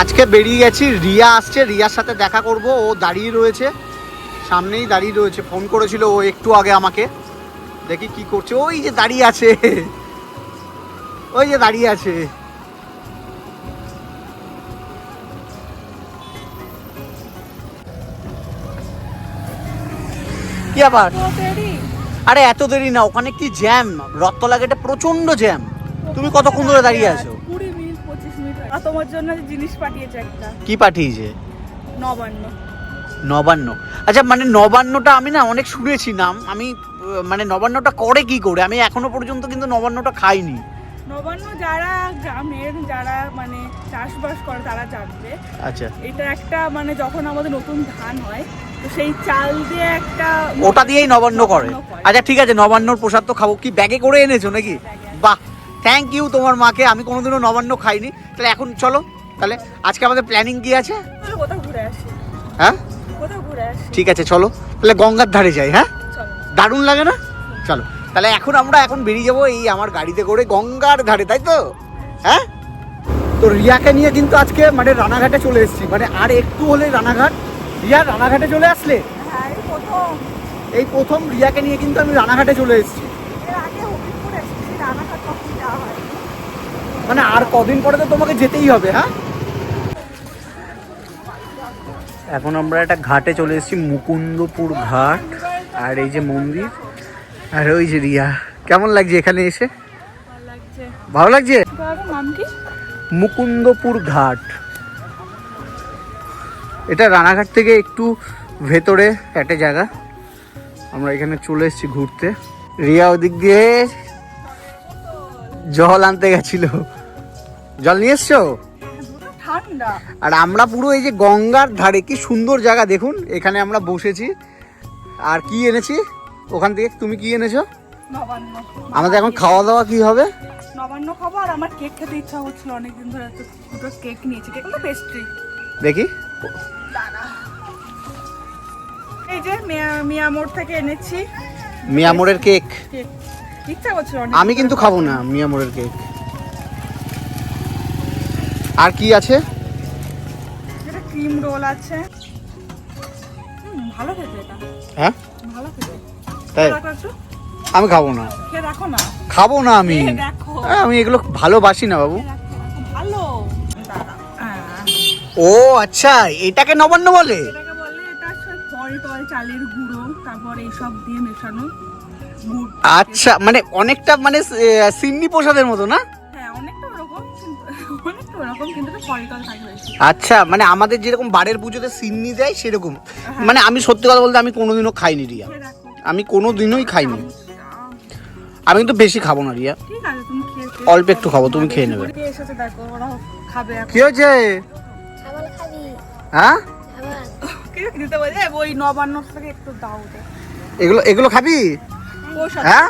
আজকে বেরিয়ে গেছি রিয়া আসছে রিয়ার সাথে দেখা করব ও দাঁড়িয়ে রয়েছে সামনেই দাঁড়িয়ে রয়েছে ফোন করেছিল ও একটু আগে আমাকে দেখি কি করছে ওই যে দাঁড়িয়ে আছে ওই যে দাঁড়িয়ে আছে। কি আবার আরে এত দেরি না ওখানে কি জ্যাম রথতলা গেটে প্রচণ্ড জ্যাম তুমি কতক্ষণ ধরে দাঁড়িয়ে আছো? আর তোমার জন্য জিনিস পাঠিয়েছে একটা। কি পাঠিয়েছে? নবান্ন। নবান্ন। আচ্ছা মানে নবান্নটা আমি না অনেক শুনেছি নাম। আমি মানে নবান্নটা করে কি করে? আমি এখনও পর্যন্ত কিন্তু নবান্নটা খাইনি। নবান্ন যারা গ্রামের যারা মানে চাষবাস করে তারা জানবে। আচ্ছা। এটা একটা মানে যখন আমাদের নতুন ধান হয় তো সেই চাল দিয়ে একটা ওটা দিয়েই নবান্ন করে। আচ্ছা ঠিক আছে নবান্নর প্রসাদ তো খাব। কি ব্যাগে করে এনেছো নাকি? বাহ! থ্যাংক ইউ তোমার মাকে আমি কোনোদিনও নবান্ন খাইনি। তাহলে এখন চলো তাহলে আজকে আমাদের প্ল্যানিং কি আছে? হ্যাঁ? ঠিক আছে চলো। তাহলে গঙ্গার ধারে যাই হ্যাঁ? দারুণ লাগে না? চলো। তাহলে এখন আমরা এখন বেরিয়ে যাব এই আমার গাড়িতে করে গঙ্গার ধারে তাই তো? হ্যাঁ? তো রিয়াকে নিয়ে কিন্তু আজকে মানে রানাঘাটে চলে এসেছি। মানে আর একটু হলে রানাঘাট। রিয়া রানাঘাটে চলে আসলে? হ্যাঁ এই প্রথম। এই প্রথম রিয়াকে নিয়ে কিন্তু আমি রানাঘাটে চলে এসেছি এর আগে হবিপুর এসেছি রানাঘাট কখন যাওয়া হয় মানে আর কদিন পরে তো তোমাকে যেতেই হবে হ্যাঁ? এখন আমরা একটা ঘাটে চলে এসেছি মুকুন্দপুর ঘাট আর এই যে মন্দির আর ওই যে রিয়া। কেমন লাগছে এখানে এসে? ভালো লাগছে? মুকুন্দপুর ঘাট। এটা রানাঘাট থেকে একটু ভেতরে একটা জায়গা। আমরা এখানে চলে এসেছি ঘুরতে। রিয়া ওদিক দিয়ে জল আনতে গেছিল। জল নিয়ে এসছো? ঠান্ডা। আর আমরা পুরো এই যে গঙ্গার ধারে কি সুন্দর জায়গা দেখুন এখানে আমরা বসেছি। আর কি এনেছি? ওখান থেকে তুমি কি এনেছো? আমাদের এখন খাওয়া দাওয়া কি হবে? নবান্ন খাব আর আমার কেক খেতে ইচ্ছা হচ্ছিল অনেকদিন ধরে তো দুটো কেক নিয়েছি। কেক তো পেস্ট্রি দেখি। এই যে মিয়া- মিয়ামোড় থেকে এনেছি। মিয়ামোরের কেক। কেক। ইচ্ছা করছিল আমি কিন্তু খাব না মিয়ামোরের কেক। আর কি আছে? এটা ক্রিম রোল আছে। ভালো খেতে এটা। হ্যাঁ? ভালো খেতে। তাই? আমি খাব না। দেখো না। খাব না আমি। আমি এগুলো ভালোবাসি না বাবু। ভালো। ও আচ্ছা এটাকে নবান্ন বলে? এটাকে বলে এটা হচ্ছে ফল টল চালের গুঁড়ো তারপর এইসব দিয়ে মেশানো আচ্ছা মানে অনেকটা মানে সিন্নি প্রসাদের মতো না? ওরকম কিন্তু আচ্ছা মানে আমাদের যেরকম বাড়ির পুজোতে সিন্নি দেয় সেরকম। মানে আমি সত্যি কথা বলতে আমি কোনোদিনও খাইনি রিয়া। দেখো আমি কোনোদিনই খাইনি। আমি কিন্তু বেশি খাব না রিয়া। ঠিক আছে তুমি খেয়ে খেয়ে অল্প একটু খাব, তুমি খেয়ে নেবে। কে হয়েছে? হ্যাঁ? খাবার কে দিতে বলে? "এ, ওই নবান্ন থেকে একটু দাও ওদের। এগুলো এগুলো খাবি? হ্যাঁ?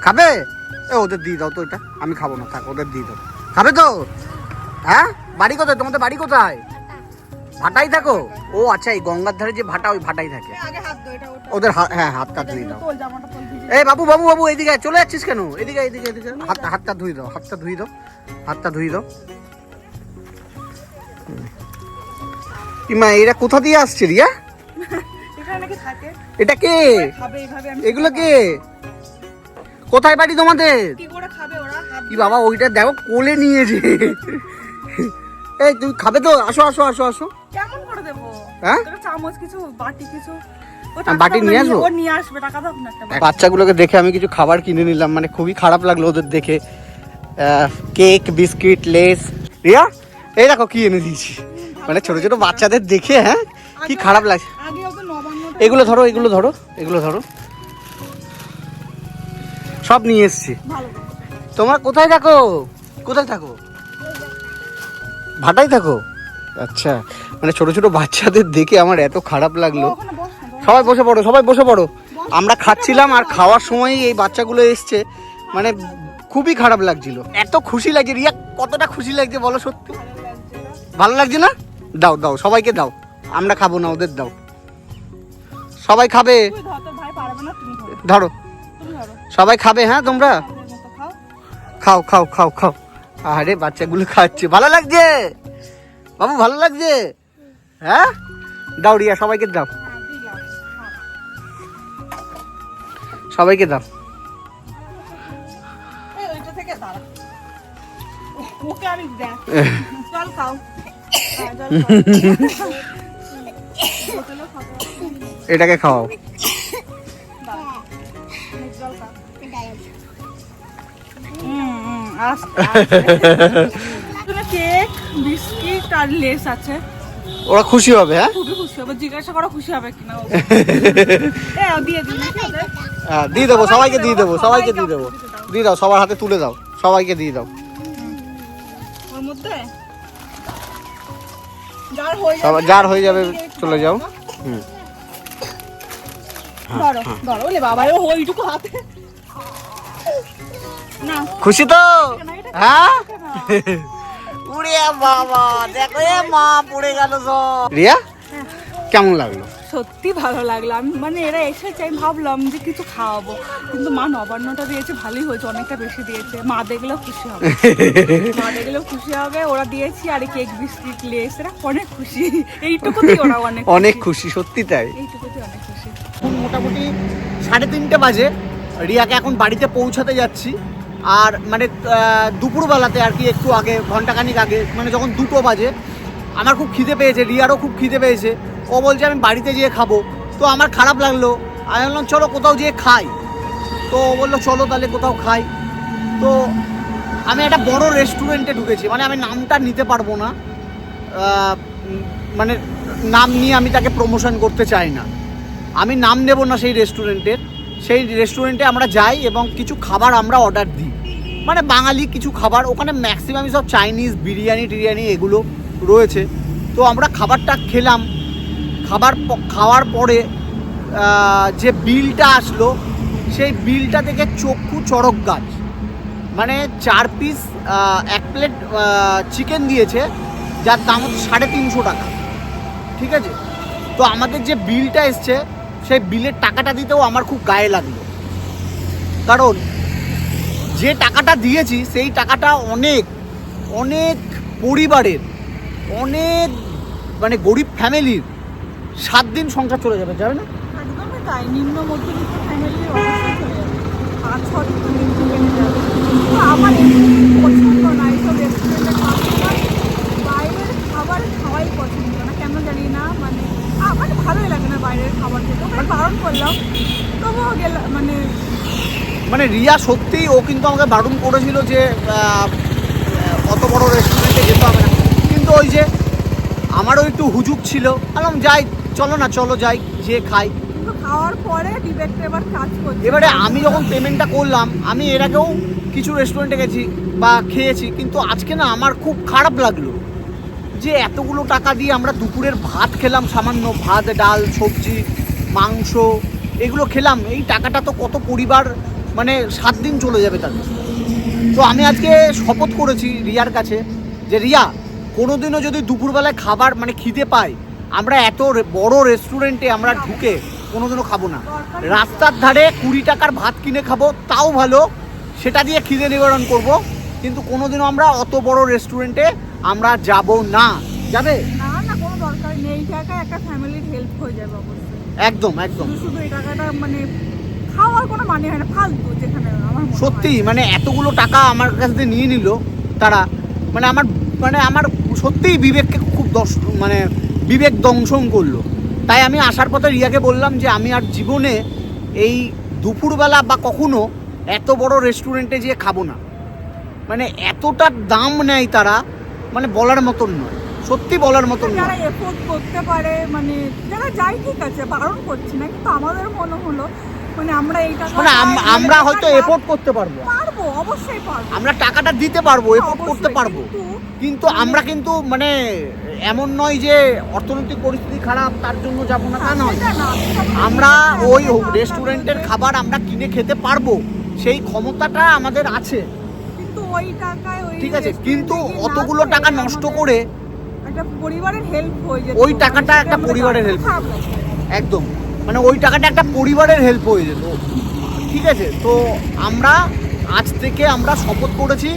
খাবে? এ ওদের দিয়ে দাও তো এটা। আমি খাব না থাক ওদের দিয়ে দাও। খাবে তো? হ্যাঁ? বাড়ি কোথায়? তোমাদের বাড়ি কোথায়? ভাটাই থাকো? ও আচ্ছা এই গঙ্গার ধারে যে ভাটা ওই ভাটাই থাকে। ওদের ওদের হাত- হ্যাঁ হাতটা ধুয়ে দাও। এই বাবু বাবু বাবু এদিকে চলে যাচ্ছিস কেন? এদিকে এদিকে এদিকে হাত হাতটা ধুই দাও হাতটা ধুই দাও হাতটা ধুই দাও। ইমা এরা কোথা দিয়ে আসছে রিয়া? এটা কে? এগুলো কে? কোথায় বাড়ি তোমাদের? কি বাবা ওইটা দেখো কোলে নিয়েছে এই তুমি খাবে তো? আসো আসো আসো আসো। কেমন করে দেবো? হ্যাঁ? চামচ কিছু বাটি কিছু। আমি বাটি নিয়ে আসব? বাচ্চাগুলোকে দেখে আমি কিছু খাবার কিনে নিলাম মানে খুবই খারাপ লাগল ওদের দেখে। Cake biscuit less. রিয়া এই দেখো কি এনে দিয়েছি। মানে ছোট ছোট বাচ্চাদের দেখে হ্যাঁ? কি খারাপ লাগছে। এগুলো ধরো এগুলো ধরো এগুলো ধরো। সব নিয়ে এসছি। ভালো তোমরা কোথায় থাকো? কোথায় থাকো? ভাটাই থাকো। আচ্ছা মানে ছোট ছোট বাচ্চাদের দেখে আমার এত খারাপ লাগল। সবাই বসে পড়ো, সবাই বসে পড়ো। আমরা খাচ্ছিলাম আর খাওয়ার সময় এই বাচ্চাগুলো এসছে। মানে খুবই খারাপ লাগছিল। এত খুশি লাগছে, রিয়া কতটা খুশি লাগছে বলো সত্যি। ভালো লাগছে না? দাও দাও, সবাইকে দাও। আমরা খাব না, ওদের দাও। সবাই খাবে? ধর। সবাই খাবে হ্যাঁ তোমরা? খাও খাও খাও খাও। আরে বাচ্চাগুলো খাচ্ছে। ভালো লাগছে? বাবু ভালো লাগছে? হ্যাঁ? দাও রিয়া সবাইকে দাও। হ্যাঁ সবাইকে দাও এটাকে ওইটা কেক বিস্কিট আর লেস আছে ওরা খুশি হবে হ্যাঁ? খুবই খুশি হবে জিজ্ঞাসা করো খুশি হবে কিনা দিয়ে দিন নাকি ওদের? হ্যাঁ দিয়ে দেবো সবাইকে দিয়ে দেবো সবাইকে দিয়ে দেবো। দিয়ে দাও। সবার হাতে তুলে দাও সবাইকে দিয়ে দাও। ওর মধ্যে? যার হয়ে যাবে হয়ে চলে যাও। হুম। ধরো ধরো বাবা ওইটুকু হাতে। খুশি তো? হ্যাঁ? উড়ে বাবা দেখো এ মা পড়ে গেল সব। রিয়া কেমন লাগল? সত্যি ভালো লাগল। আমি মানে এরা এসেছে আমি ভাবলাম যে কিছু খাওয়াবো। কিন্তু মা নবান্নটা দিয়েছে ভালোই হয়েছে অনেকটা বেশি দিয়েছে। মা দেখলেও খুশি হবে। মা দেখলেও খুশি হবে ওরা দিয়েছি আর কেক বিস্কিট লেস এরা অনেক খুশি। এইটুকুতেই ওরা অনেক অনেক খুশি সত্যি তাই। এইটুকুতে অনেক খুশি। মোটামুটি সাড়ে তিনটে বাজে। রিয়াকে এখন বাড়িতে পৌঁছাতে যাচ্ছি। আর মানে দুপুরবেলাতে আর কি একটু আগে ঘন্টাখানিক আগে মানে যখন দুটো বাজে, আমার খুব খিদে পেয়েছে, রিয়ারও খুব খিদে পেয়েছে। ও বলছে, আমি বাড়িতে যেয়ে খাব। তো আমার খারাপ লাগল। আমি বললাম চলো কোথাও যেয়ে খাই। তো ও বলল, চলো তাহলে কোথাও খাই। তো আমি একটা বড় রেস্টুরেন্টে ঢুকেছি। মানে আমি নামটা নিতে পারব না। মানে নাম নিয়ে আমি তাকে প্রমোশন করতে চাই না। আমি নাম নেব না সেই রেস্টুরেন্টের। সেই রেস্টুরেন্টে আমরা যাই এবং কিছু খাবার আমরা অর্ডার দিই। মানে বাঙালি কিছু খাবার, ওখানে ম্যাক্সিমামই সব চাইনিজ বিরিয়ানি টিরিয়ানি এগুলো রয়েছে। তো আমরা খাবারটা খেলাম। খাবার খাওয়ার পরে যে বিলটা আসলো, সেই বিলটা থেকে চক্ষু চড়ক গাছ। মানে চার পিস এক প্লেট চিকেন দিয়েছে, যার দাম হচ্ছে সাড়ে তিনশো টাকা। ঠিক আছে? তো আমাদের যে বিলটা এসছে সেই বিলের টাকাটা দিতেও আমার খুব গায়ে লাগল। কারণ যে টাকাটা দিয়েছি, সেই টাকাটা অনেক অনেক পরিবারের, অনেক মানে গরিব ফ্যামিলির সাত দিন সংসার চলে যাবে যাবে না? তাই নিম্ন মধ্যবিত্ত ফ্যামিলির পাঁচ ছ আমার পছন্দ না এইসব খাবার খাওয়াই পছন্দ না, কেন জানি না মানে আমার ভালোই লাগে। বাইরের খাবার খেতে। বারণ করলাম তবুও গেলাম মানে মানে রিয়া সত্যিই ও কিন্তু আমাকে বারণ করেছিল যে অত বড় রেস্টুরেন্টে যেতে হবে না। কিন্তু ওই যে আমারও একটু হুজুক ছিল বললাম যাই চলো না চলো যাই যে খাই। খাওয়ার পরে ডিবেটটা এবার কাজ করছে। এবারে আমি যখন পেমেন্টটা করলাম আমি এর আগেও কিছু রেস্টুরেন্টে গেছি বা খেয়েছি কিন্তু আজকে না আমার খুব খারাপ লাগল। যে এতগুলো টাকা দিয়ে আমরা দুপুরের ভাত খেলাম, সামান্য ভাত, ডাল, সবজি, মাংস, এগুলো খেলাম, এই টাকাটা তো কত পরিবার মানে সাত দিন চলে যাবে তাদের তো আমি আজকে শপথ করেছি রিয়ার কাছে যে, রিয়া, কোনোদিনও যদি দুপুরবেলায় খাবার মানে খিদে পাই আমরা এত বড় রেস্টুরেন্টে আমরা ঢুকে কোনোদিনও খাব না। রাস্তার ধারে কুড়ি টাকার ভাত কিনে খাব, তাও ভালো, সেটা দিয়ে খিদে নিবারণ করব, কিন্তু কোনোদিনও আমরা অত বড় রেস্টুরেন্টে আমরা যাব না। যাবে? না না কোনো দরকার নেই। এই একটা ফ্যামিলির হেল্প হয়ে যাবে অবশ্যই। একদম একদম। শুধু এই টাকাটা মানে খাওয়ার কোনো মানে হয় না ফালতু যেখানে আমার সত্যি মানে এতগুলো টাকা আমার কাছ থেকে নিয়ে নিল তারা। মানে আমার মানে আমার সত্যিই বিবেককে খুব দশ মানে বিবেক দংশন করল। তাই আমি আসার পথে রিয়াকে বললাম যে আমি আর জীবনে এই দুপুরবেলা বা কখনো এত বড় রেস্টুরেন্টে যেয়ে খাব না। মানে এতটা দাম নেয় তারা মানে বলার মতন নয়। সত্যি বলার মতন যারা নয়। এফোর্ড করতে পারে মানে যারা যাই ঠিক আছে বারণ করছি না কিন্তু আমাদের মনে হলো মানে আমরা এই টাকা মানে আমরা হয়তো এফোর্ড করতে পারব। পারব অবশ্যই পারব। আমরা টাকাটা দিতে পারব এফোর্ড করতে পারব। কিন্তু আমরা কিন্তু মানে এমন নয় যে অর্থনৈতিক পরিস্থিতি খারাপ তার জন্য যাব না তা নয়। আমরা ওই রেস্টুরেন্টের খাবার আমরা কিনে খেতে পারব। সেই ক্ষমতাটা আমাদের আছে। কিন্তু ওই টাকায় ওই ঠিক আছে কিন্তু অতগুলো টাকা নষ্ট করে একটা পরিবারের হেল্প হয়ে যেত। ওই টাকাটা একটা পরিবারের লাগছে। একদম। মানে ওই টাকাটা একটা পরিবারের হেল্প হয়ে যেত। ঠিক আছে তো আমরা আজ থেকে আমরা শপথ করেছি।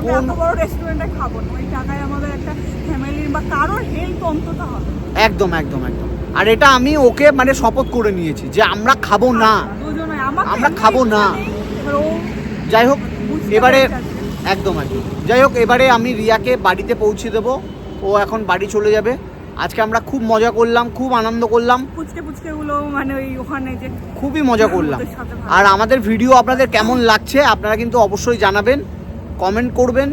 কোন- বড় রেস্টুরেন্টে খাব না। ওই টাকায় আমাদের একটা ফ্যামিলির কিংবা কারোর হেল্প অন্তত হবে। একদম একদম একদম। আর এটা আমি ওকে মানে শপথ করে নিয়েছি যে আমরা খাব না। আমরা খাব না। যাই হোক এবারে। একদম একদম। যাই হোক এবারে আমি রিয়াকে বাড়িতে পৌঁছে দেবো। ও এখন বাড়ি চলে যাবে। আজকে আমরা খুব মজা করলাম খুব আনন্দ করলাম। পুচকে পুচকে গুলো মানে ওই ওখানে যে খুবই মজা করলাম। আর আমাদের ভিডিও আপনাদের কেমন লাগছে আপনারা কিন্তু অবশ্যই জানাবেন কমেন্ট করবেন।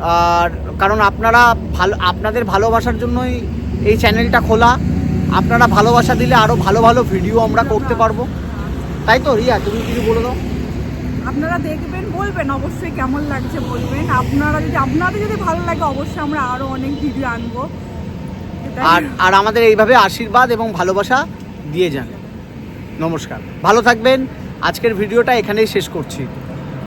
আর কারণ আপনারা ভালো আপনাদের ভালোবাসার জন্যই এই চ্যানেলটা খোলা। আপনারা ভালোবাসা দিলে আরও ভালো ভালো ভিডিও আমরা করতে পারব। তাই তো রিয়া তুমি কিছু বলে দাও। আপনারা দেখবেন, বলবেন, অবশ্যই কেমন লাগছে বলবেন। আপনারা যদি, আপনাদের যদি ভালো লাগে, অবশ্যই আমরা আরও অনেক ভিডিও আনব। আর আর আমাদের এইভাবে আশীর্বাদ এবং ভালোবাসা দিয়ে যান। নমস্কার। ভালো থাকবেন। আজকের ভিডিওটা এখানেই শেষ করছি।